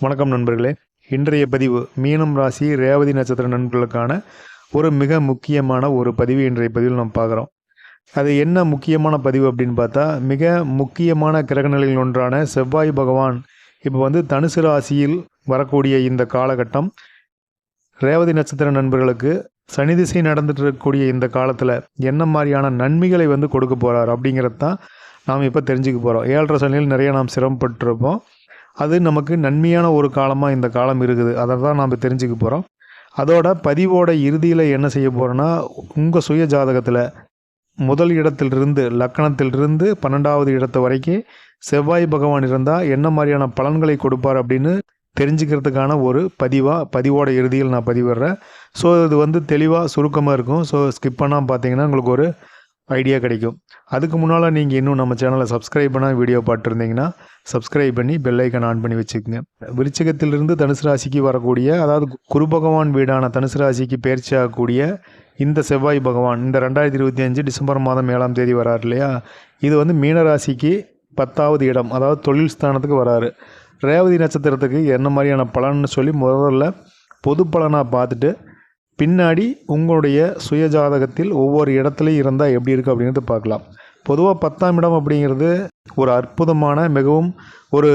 வணக்கம் நண்பர்களே. இன்றைய பதிவு மீனம் ராசி ரேவதி நட்சத்திர நண்பர்களுக்கான ஒரு மிக முக்கியமான ஒரு பதிவு இன்றைய பதிவில் நம்ம பார்க்குறோம். அது என்ன முக்கியமான பதிவு அப்படின்னு பார்த்தா மிக முக்கியமான கிரகநிலையில் ஒன்றான செவ்வாய் பகவான் இப்போ வந்து தனுசு ராசியில் வரக்கூடிய இந்த காலகட்டம். ரேவதி நட்சத்திர நண்பர்களுக்கு சனி திசை நடந்துட்டு இருக்கக்கூடிய இந்த காலத்தில் என்ன மாதிரியான நன்மைகளை வந்து கொடுக்க போகிறார் அப்படிங்கிறது தான் நாம் இப்போ தெரிஞ்சுக்க போகிறோம் ஏழரை சனியில் நிறைய நாம் சிரமப்பட்டிருப்போம். அது நமக்கு நன்மையான ஒரு காலமாக இந்த காலம் இருக்குது. அதை தான் நாம் தெரிஞ்சுக்க போகிறோம் அதோட பதிவோட இறுதியில் என்ன செய்ய போகிறோன்னா உங்கள் சுய ஜாதகத்தில் முதல் இடத்திலிருந்து லக்கணத்திலிருந்து பன்னெண்டாவது இடத்து வரைக்கும் செவ்வாய் பகவான் இருந்தால் என்ன மாதிரியான பலன்களை கொடுப்பார் அப்படின்னு தெரிஞ்சுக்கிறதுக்கான ஒரு பதிவாக பதிவோட இறுதியில் நான் பதிவிடுறேன். ஸோ இது வந்து தெளிவாக சுருக்கமாக இருக்கும். ஸோ ஸ்கிப் பண்ணால் பார்த்தீங்கன்னா உங்களுக்கு ஒரு ஐடியா கிடைக்கும். அதுக்கு முன்னால் நீங்கள் இன்னும் நம்ம சேனலை சப்ஸ்கிரைப் பண்ணால் வீடியோ பார்த்துருந்தீங்கன்னா சப்ஸ்கிரைப் பண்ணி பெல்லைக்கன் ஆன் பண்ணி வச்சுக்கோங்க. விருச்சகத்திலிருந்து தனுசு ராசிக்கு வரக்கூடிய அதாவது குரு பகவான் வீடான தனுசு ராசிக்கு பயிற்சி ஆகக்கூடிய இந்த செவ்வாய் பகவான் இந்த ரெண்டாயிரத்தி இருபத்தி அஞ்சு டிசம்பர் மாதம் ஏழாம் தேதி வரார் இல்லையா? இது வந்து மீன ராசிக்கு பத்தாவது இடம் அதாவது தொழில் ஸ்தானத்துக்கு வராரு. ரேவதி நட்சத்திரத்துக்கு என்ன மாதிரியான பலன்னு சொல்லி முதல்ல பொது பலனாக பார்த்துட்டு பின்னாடி உங்களுடைய சுயஜாதகத்தில் ஒவ்வொரு இடத்துலையும் இருந்தால் எப்படி இருக்குது அப்படிங்கிறது பார்க்கலாம். பொதுவாக பத்தாம் இடம் அப்படிங்கிறது ஒரு அற்புதமான மிகவும் ஒரு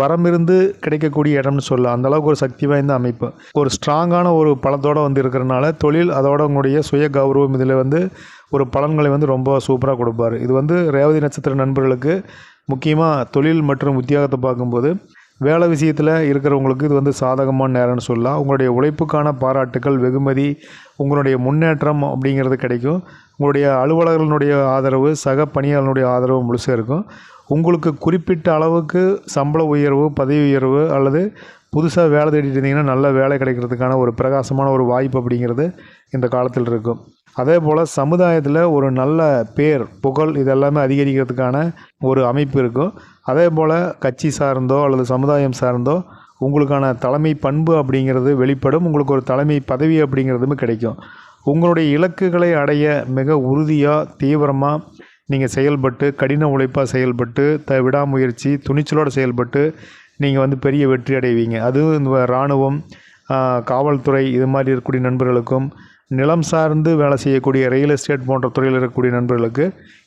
வரமிருந்து கிடைக்கக்கூடிய இடம்னு சொல்லலாம். அந்த அளவுக்கு ஒரு சக்தி வாய்ந்த அமைப்பு. ஒரு ஸ்ட்ராங்கான ஒரு பலத்தோடு வந்து இருக்கிறனால தொழில் அதோட உங்களுடைய சுய கௌரவம் இதில் வந்து ஒரு பலன்களை வந்து ரொம்ப சூப்பராக கொடுப்பார். இது வந்து ரேவதி நட்சத்திர நண்பர்களுக்கு முக்கியமாக தொழில் மற்றும் உத்தியோகத்தை பார்க்கும்போது வேலை விஷயத்தில் இருக்கிறவங்களுக்கு இது வந்து சாதகமான நேரம்னு சொல்லலாம். உங்களுடைய உழைப்புக்கான பாராட்டுக்கள் வெகுமதி உங்களுடைய முன்னேற்றம் அப்படிங்கிறது கிடைக்கும். உங்களுடைய அலுவலர்களுடைய ஆதரவு சக பணியாளர்களுடைய ஆதரவு முழுசாக இருக்கும். உங்களுக்கு குறிப்பிட்ட அளவுக்கு சம்பள உயர்வு பதவி உயர்வு அல்லது புதுசாக வேலை தேடிட்டு இருந்தீங்கன்னா நல்ல வேலை கிடைக்கிறதுக்கான ஒரு பிரகாசமான ஒரு வாய்ப்பு அப்படிங்கிறது இந்த காலத்தில் இருக்கும். அதே போல் சமுதாயத்தில் ஒரு நல்ல பேர் புகழ் இதெல்லாமே அதிகரிக்கிறதுக்கான ஒரு அமைப்பு இருக்கும். அதே போல் கட்சி சார்ந்தோ அல்லது சமுதாயம் சார்ந்தோ உங்களுக்கான தலைமை பண்பு அப்படிங்கிறது வெளிப்படும் உங்களுக்கு ஒரு தலைமை பதவி அப்படிங்கிறதும் கிடைக்கும். உங்களுடைய இலக்குகளை அடைய மிக உறுதியாக தீவிரமாக நீங்கள் செயல்பட்டு கடின உழைப்பாக செயல்பட்டு த விடாமுயற்சி துணிச்சலோடு செயல்பட்டு நீங்கள் வந்து பெரிய வெற்றி அடைவீங்க. அதுவும் இந்த இராணுவம் காவல்துறை இது மாதிரி இருக்கக்கூடிய நண்பர்களுக்கும் நிலம் சார்ந்து வேலை செய்யக்கூடிய ரியல் எஸ்டேட் போன்ற துறையில் இருக்கக்கூடிய நண்பர்களுக்கு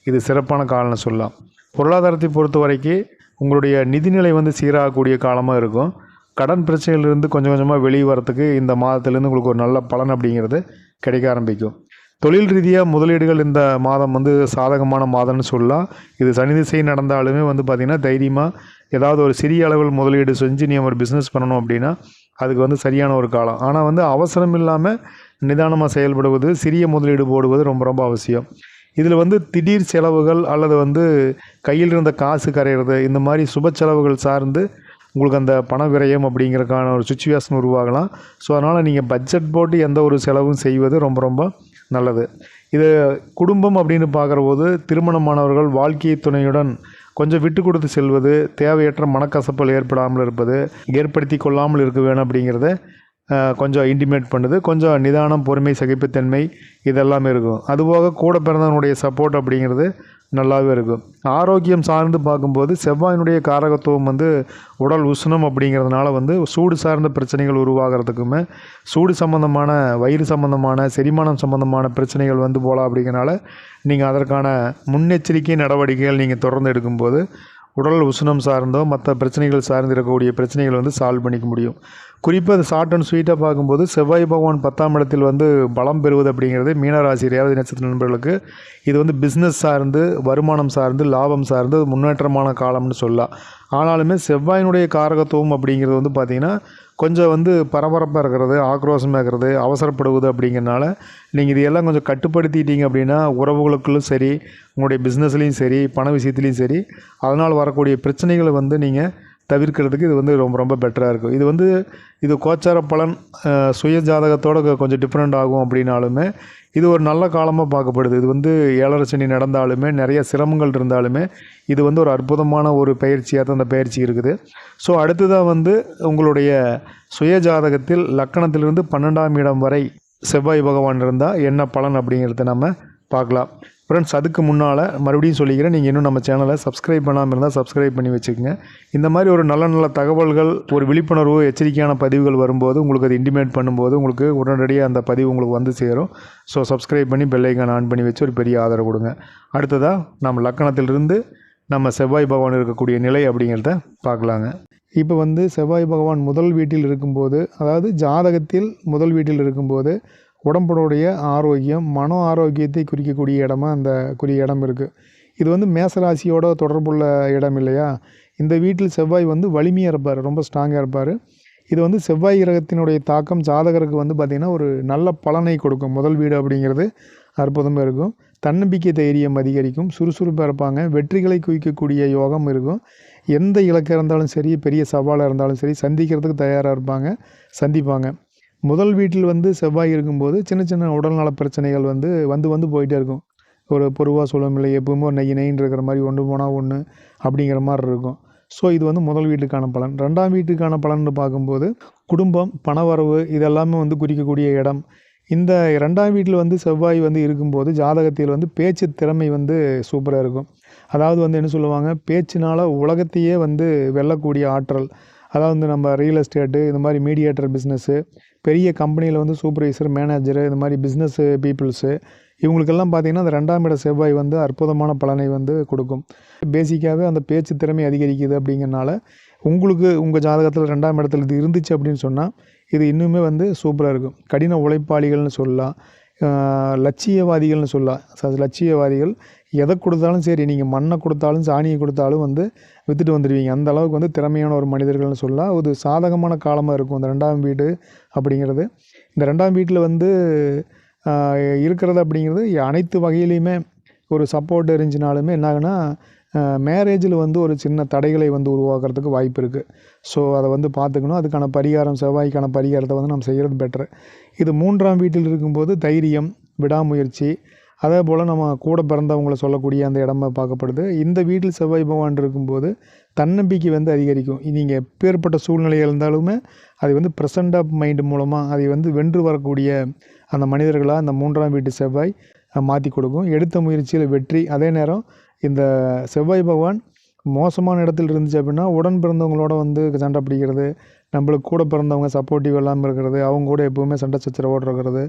இது சிறப்பான காலம்னு சொல்லலாம். பொருளாதாரத்தை பொறுத்த வரைக்கும் உங்களுடைய நிதிநிலை வந்து சீராகக்கூடிய காலமாக இருக்கும். கடன் பிரச்சனையிலிருந்து கொஞ்சம் கொஞ்சமாக வெளியே வரத்துக்கு இந்த மாதத்துலேருந்து உங்களுக்கு ஒரு நல்ல பலன் அப்படிங்கிறது கிடைக்க ஆரம்பிக்கும். தொழில் ரீதியாக முதலீடுகள் இந்த மாதம் வந்து சாதகமான மாதம்னு சொல்லலாம். இது சனி திசை நடந்தாலுமே வந்து பார்த்திங்கன்னா தைரியமாக ஏதாவது ஒரு சிறிய அளவில் முதலீடு செஞ்சு நீ ஒரு பிஸ்னஸ் பண்ணணும் அப்படின்னா அதுக்கு வந்து சரியான ஒரு காலம். ஆனால் வந்து அவசரம் இல்லாமல் நிதானமாக செயல்படுவது சிறிய முதலீடு போடுவது ரொம்ப ரொம்ப அவசியம். இதில் வந்து திடீர் செலவுகள் அல்லது வந்து கையில் இருந்த காசு கரையிறது இந்த மாதிரி சுப செலவுகள் சார்ந்து உங்களுக்கு அந்த பண விரயம் அப்படிங்கிறதுக்கான ஒரு சுச்சுவேஷன் உருவாகலாம். ஸோ அதனால் நீங்கள் பட்ஜெட் போட்டு எந்த ஒரு செலவும் செய்வது ரொம்ப ரொம்ப நல்லது. இது குடும்பம் அப்படின்னு பார்க்குற போது திருமணமானவர்கள் வாழ்க்கை துணையுடன் கொஞ்சம் விட்டு கொடுத்து செல்வது தேவையற்ற மனக்கசப்புகள் ஏற்படாமல் இருப்பது ஏற்படுத்தி கொள்ளாமல் இருக்க வேணும் அப்படிங்கிறத கொஞ்சம் இன்டிமேட் பண்ணுது. கொஞ்சம் நிதானம் பொறுமை சகிப்புத்தன்மை இதெல்லாமே இருக்கும். அதுபோக கூட பிறந்தவனுடைய சப்போர்ட் அப்படிங்கிறது நல்லாவே இருக்கும். ஆரோக்கியம் சார்ந்து பார்க்கும்போது செவ்வாயினுடைய காரகத்துவம் வந்து உடல் உஷ்ணம் அப்படிங்கிறதுனால வந்து சூடு சார்ந்த பிரச்சனைகள் உருவாகிறதுக்குமே சூடு சம்மந்தமான வயிறு சம்மந்தமான செரிமானம் சம்மந்தமான பிரச்சனைகள் வந்து போகலாம் அப்படிங்கிறனால நீங்கள் அதற்கான முன்னெச்சரிக்கை நடவடிக்கைகள் நீங்கள் தொடர்ந்து எடுக்கும்போது உடல் உஷ்ணம் சார்ந்தோ மற்ற பிரச்சனைகள் சார்ந்து இருக்கக்கூடிய பிரச்சனைகள் வந்து சால்வ் பண்ணிக்க முடியும். குறிப்பாக அது ஷார்ட் அண்ட் ஸ்வீட்டாக பார்க்கும்போது செவ்வாய் பகவான் பத்தாம் இடத்தில் வந்து பலம் பெறுவது அப்படிங்கிறது மீனராசி ரேவதி நட்சத்திர நண்பர்களுக்கு இது வந்து பிஸ்னஸ் சார்ந்து வருமானம் சார்ந்து லாபம் சார்ந்து முன்னேற்றமான காலம்னு சொல்லலாம். ஆனாலுமே செவ்வாயினுடைய காரகத்துவம் அப்படிங்கிறது வந்து பார்த்திங்கன்னா கொஞ்சம் வந்து பரபரப்பாக இருக்கிறது ஆக்ரோஷமாக இருக்கிறது அவசரப்படுவது அப்படிங்கிறனால நீங்கள் இதையெல்லாம் கொஞ்சம் கட்டுப்படுத்திட்டீங்க அப்படின்னா உறவுகளுக்குள்ளும் சரி உங்களுடைய பிஸ்னஸ்லேயும் சரி பண விஷயத்துலேயும் சரி அதனால் வரக்கூடிய பிரச்சனைகளை வந்து நீங்கள் தவிர்க்கிறதுக்கு இது வந்து ரொம்ப ரொம்ப பெட்டராக இருக்கும். இது வந்து இது கோச்சார பலன் சுய ஜாதகத்தோடு கொஞ்சம் டிஃப்ரெண்ட் ஆகும் அப்படின்னாலுமே இது ஒரு நல்ல காலமாக பார்க்கப்படுது. இது வந்து ஏழரை சனி நடந்தாலுமே நிறைய சிரமங்கள் இருந்தாலுமே இது வந்து ஒரு அற்புதமான ஒரு பயிற்சியாக தான் அந்த பயிற்சி இருக்குது. ஸோ அடுத்ததாக வந்து உங்களுடைய சுய ஜாதகத்தில் லக்கணத்திலிருந்து பன்னெண்டாம் இடம் வரை செவ்வாய் பகவான் இருந்தால் என்ன பலன் அப்படிங்கிறத நம்ம பார்க்கலாம். ஃப்ரெண்ட்ஸ் அதுக்கு முன்னால் மறுபடியும் சொல்லிக்கிறேன் நீங்கள் இன்னும் நம்ம சேனலை சப்ஸ்கிரைப் பண்ணாமல் இருந்தால் சப்ஸ்கிரைப் பண்ணி வச்சுக்கோங்க. இந்த மாதிரி ஒரு நல்ல நல்ல தகவல்கள் ஒரு விழிப்புணர்வு எச்சரிக்கையான பதிவுகள் வரும்போது உங்களுக்கு அது இன்டிமேட் பண்ணும்போது உங்களுக்கு உடனடியாக அந்த பதிவு உங்களுக்கு வந்து சேரும். ஸோ சப்ஸ்கிரைப் பண்ணி பெல்லைக்கான் ஆன் பண்ணி வச்சு ஒரு பெரிய ஆதரவு கொடுங்க. அடுத்ததாக நம்ம லக்கணத்திலிருந்து நம்ம செவ்வாய் பகவான் இருக்கக்கூடிய நிலை அப்படிங்கிறத பார்க்கலாங்க. இப்போ வந்து செவ்வாய் பகவான் முதல் வீட்டில் இருக்கும்போது அதாவது ஜாதகத்தில் முதல் வீட்டில் இருக்கும்போது உடம்புடைய ஆரோக்கியம் மன ஆரோக்கியத்தை குறிக்கக்கூடிய இடமா அந்த குறிய இடம் இருக்குது இது வந்து மேசராசியோட தொடர்புள்ள இடம் இல்லையா? இந்த வீட்டில் செவ்வாய் வந்து வலிமையாக இருப்பார் ரொம்ப ஸ்ட்ராங்காக இருப்பார். இது வந்து செவ்வாய் கிரகத்தினுடைய தாக்கம் ஜாதகருக்கு வந்து பார்த்திங்கன்னா ஒரு நல்ல பலனை கொடுக்கும். முதல் வீடு அப்படிங்கிறது அற்புதமாக இருக்கும். தன்னம்பிக்கை தைரியம் அதிகரிக்கும். சுறுசுறுப்பாக இருப்பாங்க. வெற்றிகளை குவிக்கக்கூடிய யோகம் இருக்கும். எந்த இலக்காக இருந்தாலும் சரி பெரிய சவாலாக இருந்தாலும் சரி சந்திக்கிறதுக்கு தயாராக இருப்பாங்க சந்திப்பாங்க. முதல் வீட்டில் வந்து செவ்வாய் இருக்கும்போது சின்ன சின்ன உடல்நல பிரச்சனைகள் வந்து வந்து வந்து போயிட்டே இருக்கும். ஒரு பொருவாக சொல்லும் இல்லை எப்பவுமே ஒரு நெய் நெய்ன்னு இருக்கிற மாதிரி ஒன்று போனால் ஒன்று அப்படிங்கிற மாதிரி இருக்கும். ஸோ இது வந்து முதல் வீட்டுக்கான பலன். ரெண்டாம் வீட்டுக்கான பலன்னு பார்க்கும்போது குடும்பம் பணவரவு இதெல்லாமே வந்து குறிக்கக்கூடிய இடம். இந்த ரெண்டாம் வீட்டில் வந்து செவ்வாய் வந்து இருக்கும்போது ஜாதகத்தில் வந்து பேச்சு திறமை வந்து சூப்பராக இருக்கும். அதாவது வந்து என்ன சொல்லுவாங்க? பேச்சினால் உலகத்தையே வந்து வெல்லக்கூடிய ஆற்றல். அதாவது நம்ம ரியல் எஸ்டேட்டு இந்த மாதிரி மீடியேட்டர் பிஸ்னஸ்ஸு பெரிய கம்பெனியில் வந்து சூப்பர்வைசர் மேனேஜரு இந்த மாதிரி பிஸ்னஸ்ஸு பீப்புள்ஸு இவங்களுக்கெல்லாம் பார்த்திங்கன்னா அந்த ரெண்டாம் இட செவ்வாய் வந்து அற்புதமான பலனை வந்து கொடுக்கும். பேசிக்காகவே அந்த பேச்சு திறமை அதிகரிக்குது அப்படிங்கிறனால உங்களுக்கு உங்கள் ஜாதகத்தில் ரெண்டாம் இடத்துல இது இருந்துச்சு அப்படின்னு சொன்னால் இது இன்னுமே வந்து சூப்பராக இருக்கும். கடின உழைப்பாளிகள்னு சொல்லலாம். லட்சியவாதிகள்னு சொல்லலாம். லட்சியவாதிகள் எதை கொடுத்தாலும் சரி நீங்கள் மண்ணை கொடுத்தாலும் சாணியை கொடுத்தாலும் வந்து விற்றுட்டு வந்துடுவீங்க அந்த அளவுக்கு வந்து திறமையான ஒரு மனிதர்கள்னு சொல்லலாம். ஒரு சாதகமான காலமாக இருக்கும் இந்த ரெண்டாம் வீடு அப்படிங்கிறது. இந்த ரெண்டாம் வீட்டில் வந்து இருக்கிறது அப்படிங்கிறது அனைத்து வகையிலையுமே ஒரு சப்போர்ட் இருந்துச்சுனாலுமே என்ன ஆகுனா மேரேஜில் வந்து ஒரு சின்ன தடைகளை வந்து உருவாக்குறதுக்கு வாய்ப்பு இருக்குது ஸோ அதை வந்து பார்த்துக்கணும். அதுக்கான பரிகாரம் செவ்வாய்க்கான பரிகாரத்தை வந்து நம்ம செய்கிறது பெட்ரு இது மூன்றாம் வீட்டில் இருக்கும்போது தைரியம் விடாமுயற்சி. அதே போல் நம்ம கூட பிறந்தவங்கள சொல்லக்கூடிய அந்த இடமா பார்க்கப்படுது. இந்த வீட்டில் செவ்வாய் பகவான் இருக்கும்போது தன்னம்பிக்கை வந்து அதிகரிக்கும். நீங்கள் எப்பேற்பட்ட சூழ்நிலையாக இருந்தாலுமே அது வந்து ப்ரெசன்ட் ஆஃப் மைண்டு மூலமாக அதை வந்து வென்று வரக்கூடிய அந்த மனிதர்களாக அந்த மூன்றாம் வீட்டு செவ்வாய் மாற்றி கொடுக்கும். எடுத்த முயற்சியில் வெற்றி. அதே நேரம் இந்த செவ்வாய் பகவான் மோசமான இடத்துல இருந்துச்சு அப்படின்னா உடன் பிறந்தவங்களோட வந்து சண்டை பிடிக்கிறது நம்மளுக்கு கூட பிறந்தவங்க சப்போர்ட்டிவ் இல்லாமல் இருக்கிறது அவங்க கூட எப்போவுமே சண்டை சச்சரவோடு இருக்கிறது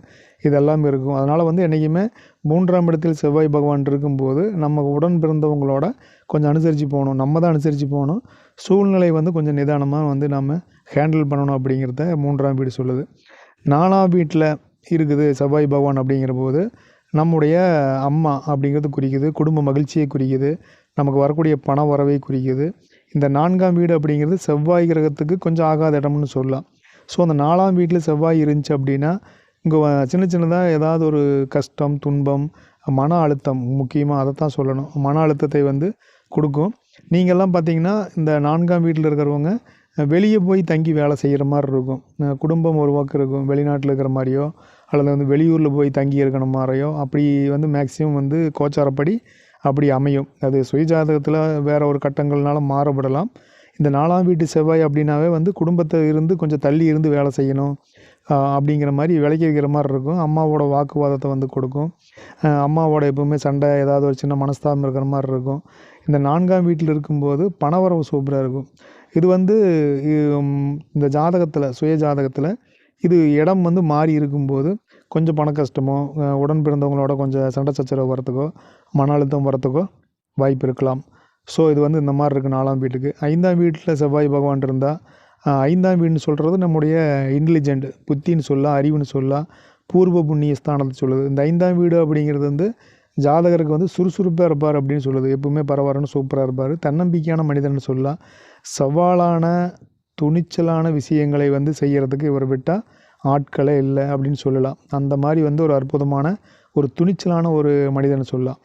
இதெல்லாம் இருக்கும். அதனால் வந்து என்றைக்குமே மூன்றாம் இடத்தில் செவ்வாய் பகவான் இருக்கும்போது நம்ம உடன் பிறந்தவங்களோட கொஞ்சம் அனுசரித்து போகணும். நம்ம தான் அனுசரித்து போகணும். சூழ்நிலை வந்து கொஞ்சம் நிதானமாக வந்து நம்ம ஹேண்டில் பண்ணணும் அப்படிங்கிறத மூன்றாம் வீடு சொல்லுது. நாலாம் வீட்டில் இருக்குது செவ்வாய் பகவான் அப்படிங்கிற போது நம்முடைய அம்மா அப்படிங்கிறது குறிக்குது குடும்ப மகிழ்ச்சியை குறிக்குது நமக்கு வரக்கூடிய பண வரவை குறிக்குது. இந்த நான்காம் வீடு அப்படிங்கிறது செவ்வாய் கிரகத்துக்கு கொஞ்சம் ஆகாத இடம்னு சொல்லலாம். ஸோ அந்த நாலாம் வீட்டில் செவ்வாய் இருந்துச்சு அப்படின்னா இங்கே சின்ன சின்னதாக ஏதாவது ஒரு கஷ்டம் துன்பம் மன அழுத்தம் முக்கியமாக அதை தான் சொல்லணும். மன அழுத்தத்தை வந்து கொடுக்கும். நீங்கள்லாம் பார்த்தீங்கன்னா இந்த நான்காம் வீட்டில் இருக்கிறவங்க வெளியே போய் தங்கி வேலை செய்கிற மாதிரி இருக்கும். குடும்பம் ஒரு பக்கம் இருக்கும். வெளிநாட்டில் இருக்கிற மாதிரியோ அல்லது வந்து வெளியூரில் போய் தங்கி இருக்கிற மாதிரியோ அப்படி வந்து மேக்ஸிமம் வந்து கோச்சாரப்படி அப்படி அமையும். அது சுயஜாதகத்தில் வேறு ஒரு கட்டங்கள்னால மாறுபடலாம். இந்த நாலாம் வீட்டு செவ்வாய் அப்படின்னாவே வந்து குடும்பத்தை இருந்து கொஞ்சம் தள்ளி இருந்து வேலை செய்யணும். அப்படிங்கிற மாதிரி விலைக்கு வைக்கிற மாதிரி இருக்கும். அம்மாவோட வாக்குவாதத்தை வந்து கொடுக்கும். அம்மாவோட எப்பவுமே சண்டை ஏதாவது ஒரு சின்ன மனஸ்தாபம் இருக்கிற மாதிரி இருக்கும். இந்த நான்காம் வீட்டில் இருக்கும்போது பணவரவு சூப்பராக இருக்கும். இது வந்து இந்த ஜாதகத்தில் சுய ஜாதகத்தில் இது இடம் வந்து மாறி இருக்கும்போது கொஞ்சம் பண கஷ்டமோ உடன் பிறந்தவங்களோட கொஞ்சம் சண்டை சச்சரவு வரத்துக்கோ மன அழுத்தம் வரத்துக்கோ வாய்ப்பு இருக்கலாம். ஸோ இது வந்து இந்த மாதிரி இருக்குது நாலாம் வீட்டுக்கு. ஐந்தாம் வீட்டில் செவ்வாய் பகவான் இருந்தால் ஐந்தாம் வீடுன்னு சொல்கிறது நம்முடைய இன்டெலிஜென்ட் புத்தின்னு சொல்லலாம் அறிவுன்னு சொல்லலாம் பூர்வ புண்ணிய ஸ்தானத்தை சொல்லுது. இந்த ஐந்தாம் வீடு அப்படிங்கிறது வந்து ஜாதகருக்கு வந்து சுறுசுறுப்பாக இருப்பார் அப்படின்னு சொல்லுது. எப்பவுமே பரவாயில்லன்னு சூப்பராக இருப்பார். தன்னம்பிக்கையான மனிதன் சொல்லலாம் சவாலான துணிச்சலான விஷயங்களை வந்து செய்கிறதுக்கு இவர் விட்டால் ஆட்களே இல்லை அப்படின்னு சொல்லலாம். அந்த மாதிரி வந்து ஒரு அற்புதமான ஒரு துணிச்சலான ஒரு மனிதன் சொல்லலாம்.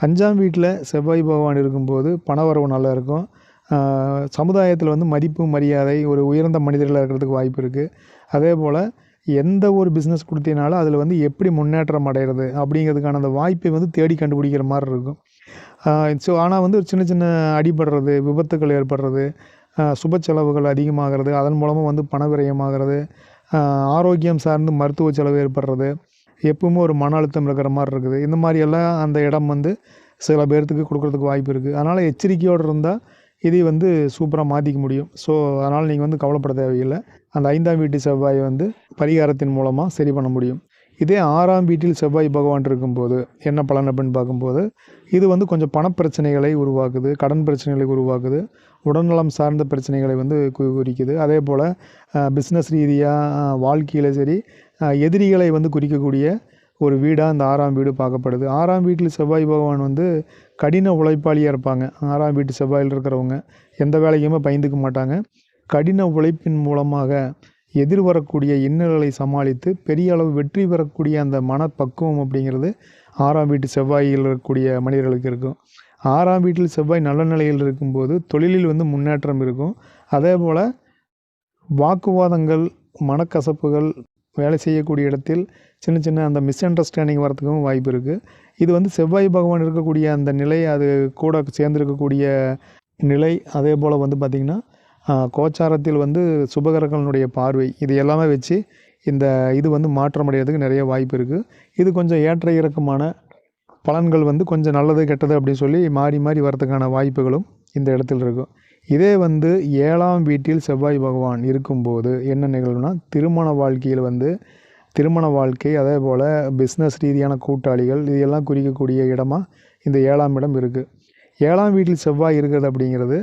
அஞ்சாம் வீட்டில் செவ்வாய் பகவான் இருக்கும்போது பணவரவு நல்லா இருக்கும் சமுதாயத்தில் வந்து மதிப்பு மரியாதை ஒரு உயர்ந்த மனிதர்களாக இருக்கிறதுக்கு வாய்ப்பு இருக்குது அதே போல் எந்த ஒரு பிஸ்னஸ் கொடுத்தீங்கனாலும் அதில் வந்து எப்படி முன்னேற்றம் அடைகிறது அப்படிங்கிறதுக்கான அந்த வாய்ப்பை வந்து தேடி கண்டுபிடிக்கிற மாதிரி இருக்கும். ஸோ ஆனால் வந்து ஒரு சின்ன சின்ன அடிபடுறது விபத்துக்கள் ஏற்படுறது சுப செலவுகள் அதிகமாகிறது அதன் மூலமாக வந்து பண விரயமாகிறது ஆரோக்கியம் சார்ந்து மருத்துவ செலவு ஏற்படுறது எப்பவுமே ஒரு மன அழுத்தம் இருக்கிற மாதிரி இருக்குது. இந்த மாதிரியெல்லாம் அந்த இடம் வந்து சில பேர்த்துக்கு கொடுக்குறதுக்கு வாய்ப்பு இருக்குது. அதனால் எச்சரிக்கையோடு இருந்தால் இதை வந்து சூப்பராக மாற்றிக்க முடியும். ஸோ அதனால் நீங்கள் வந்து கவலைப்பட தேவையில்லை. அந்த ஐந்தாம் வீட்டு செவ்வாயை வந்து பரிகாரத்தின் மூலமாக சரி பண்ண முடியும். இதே ஆறாம் வீட்டில் செவ்வாய் பகவான் இருக்கும்போது என்ன பலன் அப்படின்னு பார்க்கும்போது இது வந்து கொஞ்சம் பணப்பிரச்சனைகளை உருவாக்குது கடன் பிரச்சனைகளை உருவாக்குது உடல்நலம் சார்ந்த பிரச்சனைகளை வந்து குறிக்குது. அதே போல் பிஸ்னஸ் ரீதியாக வாழ்க்கையில் சரி எதிரிகளை வந்து குறிக்கக்கூடிய ஒரு வீடாக இந்த ஆறாம் வீடு பார்க்கப்படுது. ஆறாம் வீட்டில் செவ்வாய் பகவான் வந்து கடின உழைப்பாளியாக இருப்பாங்க. ஆறாம் வீட்டு செவ்வாயில் இருக்கிறவங்க எந்த வேலைக்குமே பயந்துக்க மாட்டாங்க. கடின உழைப்பின் மூலமாக எதிர்வரக்கூடிய இன்னல்களை சமாளித்து பெரிய அளவு வெற்றி பெறக்கூடிய அந்த மனப்பக்குவம் அப்படிங்கிறது ஆறாம் வீட்டு செவ்வாயில் இருக்கக்கூடிய மனிதர்களுக்கு இருக்கும். ஆறாம் வீட்டில் செவ்வாய் நல்ல நிலையில் இருக்கும்போது தொழிலில் வந்து முன்னேற்றம் இருக்கும். அதே போல் வாக்குவாதங்கள் மனக்கசப்புகள் வேலை செய்யக்கூடிய இடத்தில் சின்ன சின்ன அந்த மிஸ் அண்டர்ஸ்டாண்டிங் வரத்துக்கும் வாய்ப்பு இருக்குது இது வந்து செவ்வாய் பகவான் இருக்கக்கூடிய அந்த நிலை அது கூட சேர்ந்திருக்கக்கூடிய நிலை. அதே போல் வந்து பார்த்திங்கன்னா கோச்சாரத்தில் வந்து சுபகரங்களுடைய பார்வை இது எல்லாமே வச்சு இந்த இது வந்து மாற்றமடைகிறதுக்கு நிறைய வாய்ப்பு இருக்குது இது கொஞ்சம் ஏற்ற இறக்கமான பலன்கள் வந்து கொஞ்சம் நல்லது கெட்டது அப்படின்னு சொல்லி மாறி மாறி வரதுக்கான வாய்ப்புகளும் இந்த இடத்துல இருக்கும். இதே வந்து ஏழாம் வீட்டில் செவ்வாய் பகவான் இருக்கும்போது என்ன நிகழ்வுனா திருமண வாழ்க்கையில் வந்து திருமண வாழ்க்கை அதே போல் பிஸ்னஸ் ரீதியான கூட்டாளிகள் இது எல்லாம் குறிக்கக்கூடிய இடமா இந்த ஏழாம் இடம் இருக்குது ஏழாம் வீட்டில் செவ்வாய் இருக்கிறது அப்படிங்கிறது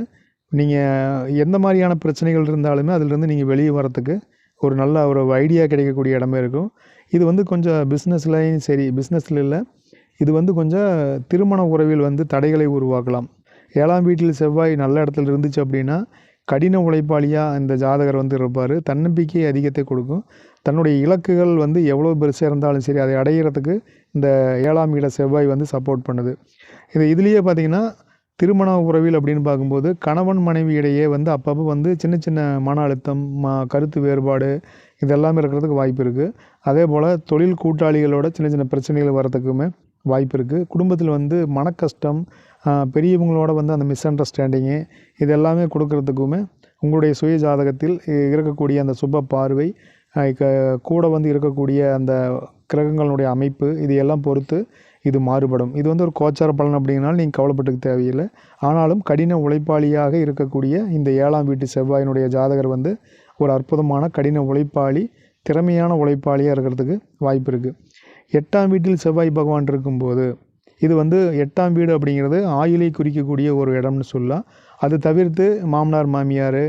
நீங்கள் எந்த மாதிரியான பிரச்சனைகள் இருந்தாலுமே அதிலிருந்து நீங்கள் வெளியே வரத்துக்கு ஒரு நல்ல ஒரு ஐடியா கிடைக்கக்கூடிய இடமே இருக்கும். இது வந்து கொஞ்சம் பிஸ்னஸ்லையும் சரி பிஸ்னஸில் இல்லை இது வந்து கொஞ்சம் திருமண உறவில் வந்து தடைகளை உருவாக்கலாம். ஏழாம் வீட்டில் செவ்வாய் நல்ல இடத்துல இருந்துச்சு அப்படின்னா கடின உழைப்பாளியாக இந்த ஜாதகர் வந்து இருப்பார். தன்னம்பிக்கை அதிகத்தை கொடுக்கும். தன்னுடைய இலக்குகள் வந்து எவ்வளோ பெருசாக இருந்தாலும் சரி அதை அடையிறதுக்கு இந்த ஏழாம் இட செவ்வாய் வந்து சப்போர்ட் பண்ணுது. இது இதுலேயே பார்த்தீங்கன்னா திருமண உறவில் அப்படின்னு பார்க்கும்போது கணவன் மனைவி இடையே வந்து அப்பப்போ வந்து சின்ன சின்ன மன அழுத்தம் ம கருத்து வேறுபாடு இதெல்லாமே இருக்கிறதுக்கு வாய்ப்பு இருக்குது அதே போல் தொழில் கூட்டாளிகளோட சின்ன சின்ன பிரச்சனைகள் வர்றதுக்குமே வாய்ப்பு இருக்குது குடும்பத்தில் வந்து மனக்கஷ்டம் பெரியவங்களோட வந்து அந்த மிஸ் அண்டர்ஸ்டாண்டிங்கு இது எல்லாமே கொடுக்கறதுக்குமே உங்களுடைய சுய ஜாதகத்தில் இருக்கக்கூடிய அந்த சுப பார்வை க- கூட வந்து இருக்கக்கூடிய அந்த கிரகங்களுடைய அமைப்பு இது எல்லாம் பொறுத்து இது மாறுபடும். இது வந்து ஒரு கோச்சார பலன் அப்படிங்கனால நீங்கள் கவலைப்பட்டுக்க தேவையில்லை. ஆனாலும் கடின உழைப்பாளியாக இருக்கக்கூடிய இந்த ஏழாம் வீட்டு செவ்வாயினுடைய ஜாதகர் வந்து ஒரு அற்புதமான கடின உழைப்பாளி திறமையான உழைப்பாளியாக இருக்கிறதுக்கு வாய்ப்பு இருக்குது எட்டாம் வீட்டில் செவ்வாய் பகவான் இருக்கும்போது இது வந்து எட்டாம் வீடு அப்படிங்கிறது ஆயுளை குறிக்கக்கூடிய ஒரு இடம்னு சொல்லலாம். அது தவிர்த்து மாமனார் மாமியார்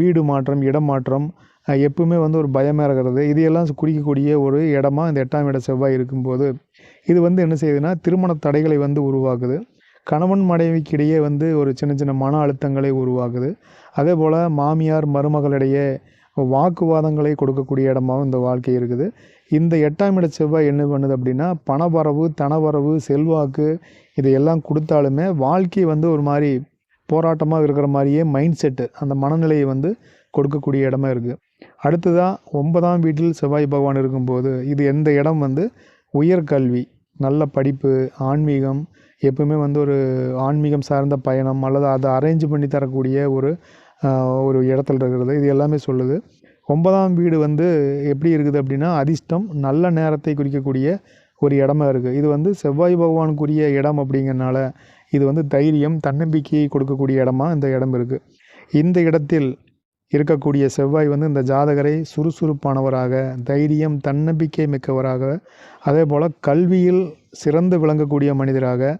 வீடு மாற்றம் இடம் மாற்றம் எப்பவுமே வந்து ஒரு பயமாக இருக்கிறது. இதையெல்லாம் குறிக்கக்கூடிய ஒரு இடமா இந்த எட்டாம் இட செவ்வாய் இருக்கும்போது இது வந்து என்ன செய்யுதுன்னா திருமண தடைகளை வந்து உருவாக்குது. கணவன் மனைவிக்கிடையே வந்து ஒரு சின்ன சின்ன மன அழுத்தங்களை உருவாக்குது. அதே போல் மாமியார் மருமகளிடையே வாக்குவாதங்களை கொடுக்கக்கூடிய இடமாவும் இந்த வாழ்க்கை இருக்குது. இந்த எட்டாம் இட செவ்வாய் என்ன பண்ணுது அப்படின்னா பணவரவு தனவரவு செல்வாக்கு இதையெல்லாம் கொடுத்தாலுமே வாழ்க்கை வந்து ஒரு மாதிரி போராட்டமாக இருக்கிற மாதிரியே மைண்ட் செட்டு அந்த மனநிலையை வந்து கொடுக்கக்கூடிய இடமா இருக்குது அடுத்ததாக ஒன்பதாம் வீட்டில் செவ்வாய் பகவான் இருக்கும்போது இது எந்த இடம் வந்து? உயர்கல்வி நல்ல படிப்பு ஆன்மீகம் எப்பவுமே வந்து ஒரு ஆன்மீகம் சார்ந்த பயணம் அல்லது அதை அரேஞ்ச் பண்ணி தரக்கூடிய ஒரு ஒரு இடத்துல இருக்கிறது. இது எல்லாமே சொல்லுது. ஒன்பதாம் வீடு வந்து எப்படி இருக்குது அப்படின்னா அதிர்ஷ்டம் நல்ல நேரத்தை குறிக்கக்கூடிய ஒரு இடமா இருக்குது இது வந்து செவ்வாய் பகவானுக்குரிய இடம் அப்படிங்கறனால இது வந்து தைரியம் தன்னம்பிக்கையை கொடுக்கக்கூடிய இடமா இந்த இடம் இருக்குது இந்த இடத்தில் இருக்கக்கூடிய செவ்வாய் வந்து இந்த ஜாதகரை சுறுசுறுப்பானவராக தைரியம் தன்னம்பிக்கை மிக்கவராக அதே போல் கல்வியில் சிறந்து விளங்கக்கூடிய மனிதராக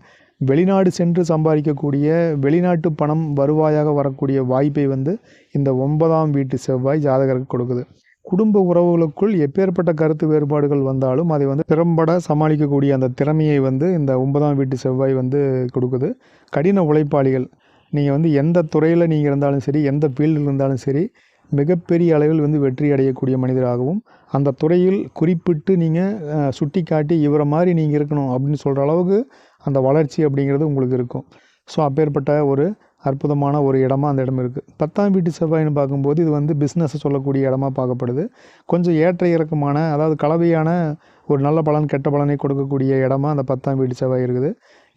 வெளிநாடு சென்று சம்பாதிக்கக்கூடிய வெளிநாட்டு பணம் வருவாயாக வரக்கூடிய வாய்ப்பை வந்து இந்த ஒன்பதாம் வீட்டு செவ்வாய் ஜாதகருக்கு கொடுக்குது. குடும்ப உறவுகளுக்குள் எப்பேற்பட்ட கருத்து வேறுபாடுகள் வந்தாலும் அதை வந்து திறம்பட சமாளிக்கக்கூடிய அந்த திறமையை வந்து இந்த ஒன்பதாம் வீட்டு செவ்வாய் வந்து கொடுக்குது. கடின உழைப்பாளிகள். நீங்கள் வந்து எந்த துறையில் நீங்கள் இருந்தாலும் சரி எந்த ஃபீல்டில் இருந்தாலும் சரி மிகப்பெரிய அளவில் வந்து வெற்றி அடையக்கூடிய மனிதராகவும் அந்த துறையில் குறிப்பிட்டு நீங்கள் சுட்டி காட்டி இவரை மாதிரி நீங்கள் இருக்கணும் அப்படின்னு சொல்கிற அளவுக்கு அந்த வளர்ச்சி அப்படிங்கிறது உங்களுக்கு இருக்கும். ஸோ அப்பேற்பட்ட ஒரு அற்புதமான ஒரு இடமா அந்த இடம் இருக்குது பத்தாம் வீட்டு செவ்வாயின்னு பார்க்கும்போது இது வந்து பிஸ்னஸை சொல்லக்கூடிய இடமா பார்க்கப்படுது. கொஞ்சம் ஏற்ற இறக்கமான அதாவது கலவையான ஒரு நல்ல பலன் கெட்ட பலனை கொடுக்கக்கூடிய இடமா அந்த பத்தாம் வீட்டு செவ்வாய் இருக்குது.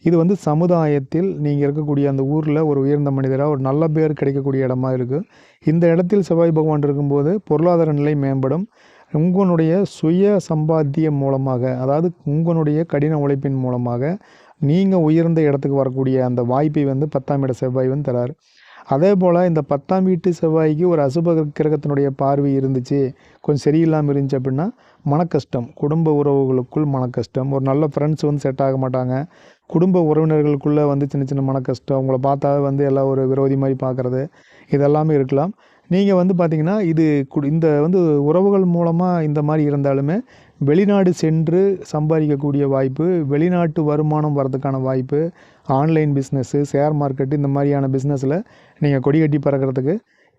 இது வந்து சமுதாயத்தில் நீங்கள் இருக்கக்கூடிய அந்த ஊரில் ஒரு உயர்ந்த மனிதராக ஒரு நல்ல பேர் கிடைக்கக்கூடிய இடமா இருக்குது இந்த இடத்தில் செவ்வாய் பகவான் இருக்கும்போது பொருளாதார நிலை மேம்படும். உங்களுடைய சுய சம்பாத்தியம் மூலமாக அதாவது உங்களுடைய கடின உழைப்பின் மூலமாக நீங்கள் உயர்ந்த இடத்துக்கு வரக்கூடிய அந்த வாய்ப்பை வந்து பத்தாம் இட செவ்வாய் வந்து தராரு. அதே போல் இந்த பத்தாம் வீட்டு செவ்வாய்க்கு ஒரு அசுப கிரகத்தினுடைய பார்வை இருந்துச்சு கொஞ்சம் சரியில்லாமல் இருந்துச்சு அப்படின்னா மனக்கஷ்டம். குடும்ப உறவுகளுக்குள் மனக்கஷ்டம். ஒரு நல்ல ஃப்ரெண்ட்ஸ் வந்து செட் ஆக மாட்டாங்க. குடும்ப உறவினர்களுக்குள்ளே வந்து சின்ன சின்ன மனக்கஷ்டம். அவங்கள பார்த்தாவே வந்து எல்லாம் ஒரு விரோதி மாதிரி பார்க்குறது இதெல்லாமே இருக்கலாம். நீங்கள் வந்து பார்த்திங்கன்னா இது கு- இந்த வந்து உறவுகள் மூலமாக இந்த மாதிரி இருந்தாலுமே வெளிநாடு சென்று சம்பாதிக்கக்கூடிய வாய்ப்பு வெளிநாட்டு வருமானம் வரதுக்கான வாய்ப்பு ஆன்லைன் பிஸ்னஸ்ஸு ஷேர் மார்க்கெட்டு இந்த மாதிரியான பிஸ்னஸில் நீங்கள் கொடி கட்டி பறக்கிறதுக்கு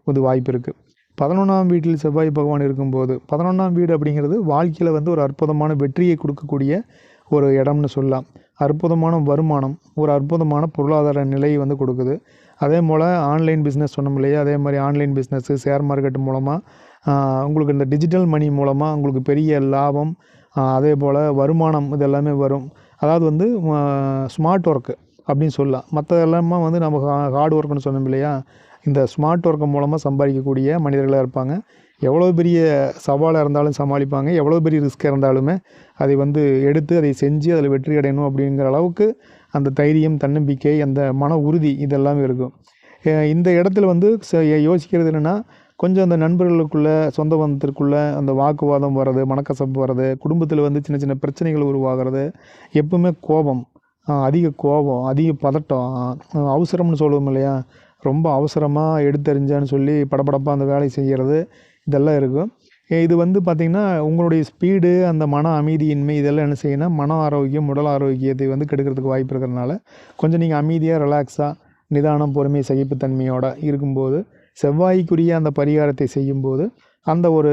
ஒரு வாய்ப்பு இருக்குது பதினொன்றாம் வீட்டில் செவ்வாய் பகவான் இருக்கும்போது பதினொன்றாம் வீடு அப்படிங்கிறது வாழ்க்கையில் வந்து ஒரு அற்புதமான வெற்றியை கொடுக்கக்கூடிய ஒரு இடம்னு சொல்லலாம். அற்புதமான வருமானம் ஒரு அற்புதமான பொருளாதார நிலையை வந்து கொடுக்குது. அதே போல் ஆன்லைன் பிஸ்னஸ் சொன்னோம் இல்லையா? அதே மாதிரி ஆன்லைன் பிஸ்னஸ்ஸு ஷேர் மார்க்கெட் மூலமாக உங்களுக்கு இந்த டிஜிட்டல் மணி மூலமாக உங்களுக்கு பெரிய லாபம் அதே போல் வருமானம் இது எல்லாமே வரும். அதாவது வந்து ஸ்மார்ட் ஒர்க்கு அப்படின்னு சொல்லலாம். மற்ற எல்லாமே வந்து நம்ம ஹார்ட் ஒர்க்குன்னு சொன்னோம் இல்லையா? இந்த ஸ்மார்ட் ஒர்க்கு மூலமாக சம்பாதிக்கக்கூடிய மனிதர்களாக இருப்பாங்க. எவ்வளோ பெரிய சவாலாக இருந்தாலும் சமாளிப்பாங்க. எவ்வளோ பெரிய ரிஸ்க் இருந்தாலுமே அதை வந்து எடுத்து அதை செஞ்சு அதில் வெற்றி அடையணும் அப்படிங்கிற அளவுக்கு அந்த தைரியம் தன்னம்பிக்கை அந்த மன உறுதி இதெல்லாமே இருக்கும். இந்த இடத்துல வந்து யோசிக்கிறது என்னென்னா கொஞ்சம் அந்த நண்பர்களுக்குள்ளே சொந்த பந்தத்திற்குள்ளே அந்த வாக்குவாதம் வர்றது மனக்கசப்பு வர்றது குடும்பத்தில் வந்து சின்ன சின்ன பிரச்சனைகள் உருவாகிறது எப்பவுமே கோபம் அதிக கோபம் அதிக பதட்டம் அவசரம்னு சொல்லுவோம் இல்லையா? ரொம்ப அவசரமாக எடுத்தறிஞ்சான்னு சொல்லி படபடப்பாக அந்த வேலையை செய்கிறது இதெல்லாம் இருக்கும். இது வந்து பார்த்திங்கன்னா உங்களுடைய ஸ்பீடு அந்த மன அமைதியின்மை இதெல்லாம் என்ன செய்யணும் மன ஆரோக்கியம் உடல் ஆரோக்கியத்தை வந்து கெடுக்கிறதுக்கு வாய்ப்பு இருக்கிறதுனால கொஞ்சம் நீங்கள் அமைதியாக ரிலாக்ஸாக நிதானம் பொறுமை சகிப்புத்தன்மையோடு இருக்கும்போது செவ்வாய்க்குரிய அந்த பரிகாரத்தை செய்யும்போது அந்த ஒரு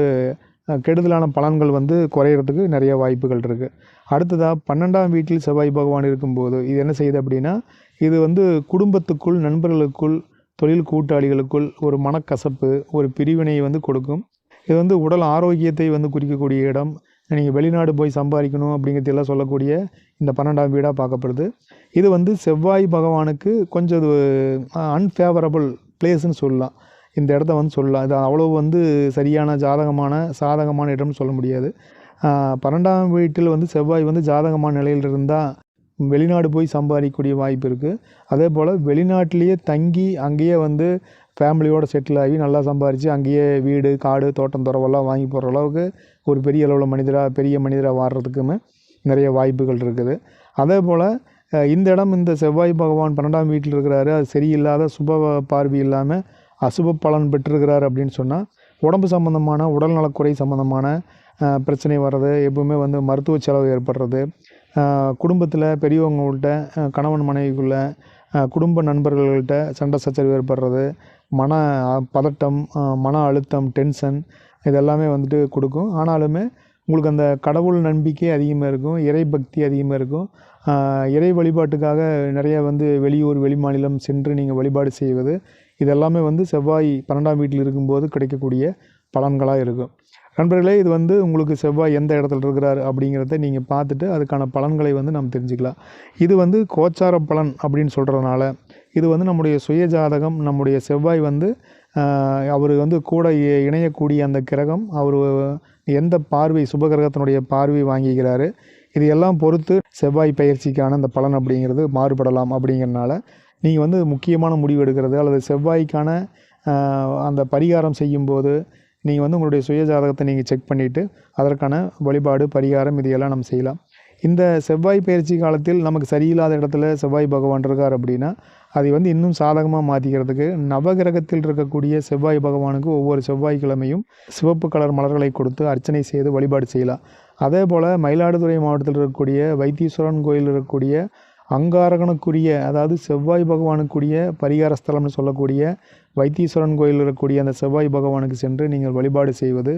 கெடுதலான பலன்கள் வந்து குறையிறதுக்கு நிறைய வாய்ப்புகள் இருக்குது அடுத்ததாக பன்னெண்டாம் வீட்டில் செவ்வாய் பகவான் இருக்கும்போது இது என்ன செய்யுது அப்படின்னா இது வந்து குடும்பத்துக்குள் நண்பர்களுக்குள் தொழில் கூட்டாளிகளுக்குள் ஒரு மனக்கசப்பு ஒரு பிரிவினையை வந்து கொடுக்கும். இது வந்து உடல் ஆரோக்கியத்தை வந்து குறிக்கக்கூடிய இடம். நீங்கள் வெளிநாடு போய் சம்பாதிக்கணும் அப்படிங்கிறதெல்லாம் சொல்லக்கூடிய இந்த பன்னெண்டாம் வீடாக பார்க்கப்படுது. இது வந்து செவ்வாய் பகவானுக்கு கொஞ்சம் இது அன்ஃபேவரபுள் பிளேஸ்ன்னு சொல்லலாம். இந்த இடத்த வந்து சொல்லலாம். இது அவ்வளோ வந்து சரியான ஜாதகமான சாதகமான இடம்னு சொல்ல முடியாது. பன்னெண்டாம் வீட்டில் வந்து செவ்வாய் வந்து ஜாதகமான நிலையில் இருந்தால் வெளிநாடு போய் சம்பாதிக்கக்கூடிய வாய்ப்பு இருக்குது அதே போல் வெளிநாட்டிலேயே தங்கி அங்கேயே வந்து ஃபேமிலியோடு செட்டில் ஆகி நல்லா சம்பாரித்து அங்கேயே வீடு காடு தோட்டம் துறவெல்லாம் வாங்கி போடுற அளவுக்கு ஒரு பெரிய அளவில் மனிதராக பெரிய மனிதராக வாடுறதுக்குமே நிறைய வாய்ப்புகள் இருக்குது. அதே போல் இந்த இடம் இந்த செவ்வாய் பகவான் பன்னெண்டாம் வீட்டில் இருக்கிறாரு. அது சரியில்லாத சுப பார்வை இல்லாமல் அசுப பலன் பெற்றிருக்கிறார் அப்படின்னு சொன்னால் உடம்பு சம்மந்தமான உடல்நலக்குறை சம்மந்தமான பிரச்சனை வர்றது எப்பவுமே வந்து மருத்துவ செலவு ஏற்படுறது. குடும்பத்தில் பெரியவங்கள்ட்ட கணவன் மனைவிக்குள்ள குடும்ப நண்பர்கள்கிட்ட சண்டை சச்சரவு ஏற்படுறது. மன பதட்டம் மன அழுத்தம் டென்ஷன் இதெல்லாமே வந்துட்டு கொடுக்கும். ஆனாலுமே உங்களுக்கு அந்த கடவுள் நம்பிக்கை அதிகமாக இருக்கும் இறை பக்தி அதிகமாக இருக்கும். இறை வழிபாட்டுக்காக நிறைய வந்து வெளியூர் வெளிமாநிலம் சென்று நீங்கள் வழிபாடு செய்வது இதெல்லாமே வந்து செவ்வாய் பன்னெண்டாம் வீட்டில் இருக்கும்போது கிடைக்கக்கூடிய பலன்களாக இருக்கும். நண்பர்களே இது வந்து உங்களுக்கு செவ்வாய் எந்த இடத்துல இருக்கிறார் அப்படிங்கிறத நீங்கள் பார்த்துட்டு அதுக்கான பலன்களை வந்து நம்ம தெரிஞ்சுக்கலாம். இது வந்து கோச்சார பலன் அப்படின்னு சொல்கிறதுனால இது வந்து நம்முடைய சுய ஜாதகம் நம்முடைய செவ்வாய் வந்து அவர் வந்து கூட இணையக்கூடிய அந்த கிரகம். அவர் எந்த பார்வை சுபகிரகத்தினுடைய பார்வை வாங்கிக்கிறாரு இது எல்லாம் பொறுத்து செவ்வாய் பயிற்சிக்கான அந்த பலன் அப்படிங்கிறது மாறுபடலாம் அப்படிங்கிறனால நீங்கள் வந்து முக்கியமான முடிவு எடுக்கிறது அல்லது செவ்வாய்க்கான அந்த பரிகாரம் செய்யும்போது நீங்கள் வந்து உங்களுடைய சுய ஜாதகத்தை நீங்கள் செக் பண்ணிவிட்டு அதற்கான வழிபாடு பரிகாரம் இதையெல்லாம் நம்ம செய்யலாம். இந்த செவ்வாய் பயிற்சி காலத்தில் நமக்கு சரியில்லாத இடத்துல செவ்வாய் பகவான் இருக்கார் அப்படின்னா அதை வந்து இன்னும் சாதகமாக மாற்றிக்கிறதுக்கு நவகிரகத்தில் இருக்கக்கூடிய செவ்வாய் பகவானுக்கு ஒவ்வொரு செவ்வாய்க்கிழமையும் சிவப்பு கலர் மலர்களை கொடுத்து அர்ச்சனை செய்து வழிபாடு செய்யலாம். அதே போல் மயிலாடுதுறை மாவட்டத்தில் இருக்கக்கூடிய வைத்தீஸ்வரன் கோயில் இருக்கக்கூடிய அங்காரகனுக்குரிய அதாவது செவ்வாய் பகவானுக்குரிய பரிகார ஸ்தலம்னு சொல்லக்கூடிய வைத்தீஸ்வரன் கோயில் இருக்கக்கூடிய அந்த செவ்வாய் பகவானுக்கு சென்று நீங்கள் வழிபாடு செய்வது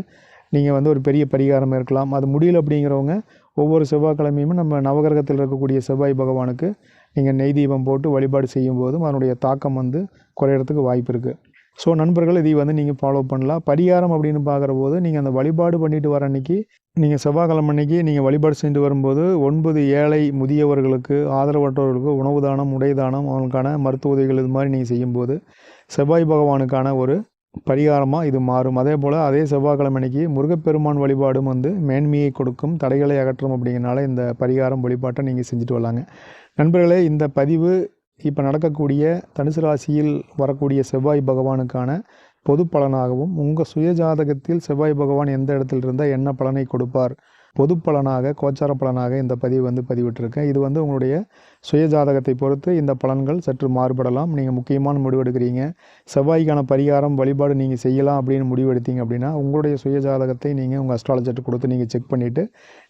நீங்கள் வந்து ஒரு பெரிய பரிகாரம் இருக்கலாம். அது முடியல அப்படிங்கிறவங்க ஒவ்வொரு செவ்வாய்க்கிழமையும் நம்ம நவகிரகத்தில் இருக்கக்கூடிய செவ்வாய் பகவானுக்கு நீங்கள் நெய் தீபம் போட்டு வழிபாடு செய்யும் போதும் அதனுடைய தாக்கம் வந்து குறையிறதுக்கு வாய்ப்பு இருக்குது ஸோ நண்பர்கள் இதை வந்து நீங்கள் ஃபாலோ பண்ணலாம். பரிகாரம் அப்படின்னு பார்க்குற போது நீங்கள் அந்த வழிபாடு பண்ணிட்டு வர அன்னைக்கு நீங்கள் செவ்வாய்க்கிழமை அன்னைக்கு நீங்கள் வழிபாடு செஞ்சு வரும்போது ஒன்பது ஏழை முதியவர்களுக்கு ஆதரவற்றவர்களுக்கு உணவு தானம் உடை தானம் அவங்களுக்கான மருத்துவ உதவிகள் இது மாதிரி நீங்கள் செய்யும்போது செவ்வாய் பகவானுக்கான ஒரு பரிகாரமாக இது மாறும். அதே போல் அதே செவ்வாய்க்கிழமை அன்னைக்கு முருகப்பெருமான் வழிபாடும் வந்து மேன்மையை கொடுக்கும் தடைகளை அகற்றும் அப்படிங்கிறனால இந்த பரிகாரம் வழிபாட்டை நீங்கள் செஞ்சுட்டு வரலாங்க. நண்பர்களே இந்த பதிவு இப்போ நடக்கக்கூடிய தனுசு ராசியில் வரக்கூடிய செவ்வாய் பகவானுக்கான பொது பலனாகவும் உங்கள் சுய ஜாதகத்தில் செவ்வாய் பகவான் எந்த இடத்துல இருந்தால் என்ன பலனை கொடுப்பார்? பொது பலனாக கோச்சார பலனாக இந்த பதிவு வந்து பதிவிட்டிருக்கேன். இது வந்து உங்களுடைய சுய ஜாதகத்தை பொறுத்து இந்த பலன்கள் சற்று மாறுபடலாம். நீங்கள் முக்கியமான முடிவு எடுக்கிறீங்க. செவ்வாய்க்கான பரிகாரம் வழிபாடு நீங்கள் செய்யலாம் அப்படின்னு முடிவு எடுத்தீங்க அப்படின்னா உங்களுடைய சுய ஜாதகத்தை நீங்கள் உங்கள் அஸ்ட்ராலஜர்ட்டு கொடுத்து நீங்கள் செக் பண்ணிவிட்டு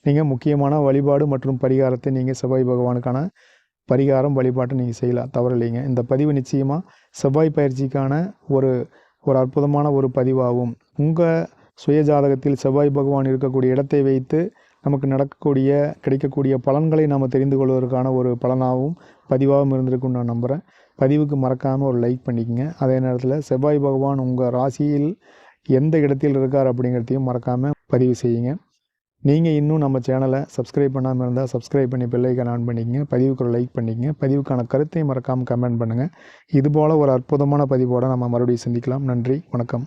நீங்கள் முக்கியமான வழிபாடு மற்றும் பரிகாரத்தை நீங்கள் செவ்வாய் பகவானுக்கான பரிகாரம் வழிபாட்டை நீங்கள் செய்யலாம். தவறில்லைங்க இந்த பதிவு நிச்சயமாக செவ்வாய் பயிற்சிக்கான ஒரு ஒரு அற்புதமான ஒரு பதிவாகும். உங்கள் சுயஜாதகத்தில் செவ்வாய் பகவான் இருக்கக்கூடிய இடத்தை வைத்து நமக்கு நடக்கக்கூடிய கிடைக்கக்கூடிய பலன்களை நாம் தெரிந்து கொள்வதற்கான ஒரு பலனாகவும் பதிவாகவும் இருந்திருக்குன்னு நான் நம்புகிறேன் பதிவுக்கு மறக்காமல் ஒரு லைக் பண்ணிக்கங்க. அதே நேரத்தில் செவ்வாய் பகவான் உங்கள் ராசியில் எந்த இடத்தில் இருக்கார் அப்படிங்கிறதையும் மறக்காமல் பதிவு செய்யுங்க. நீங்கள் இன்னும் நம்ம சேனலை சப்ஸ்கிரைப் பண்ணாமல் இருந்தால் சப்ஸ்கிரைப் பண்ணி பெல்லைக்கான ஆன் பண்ணிக்கங்க. பதிவுக்கு ஒரு லைக் பண்ணிக்கங்க. பதிவுக்கான கருத்தையும் மறக்காமல் கமெண்ட் பண்ணுங்கள் இதுபோல் ஒரு அற்புதமான பதிவோடு நம்ம மறுபடியும் சந்திக்கலாம். நன்றி. வணக்கம்.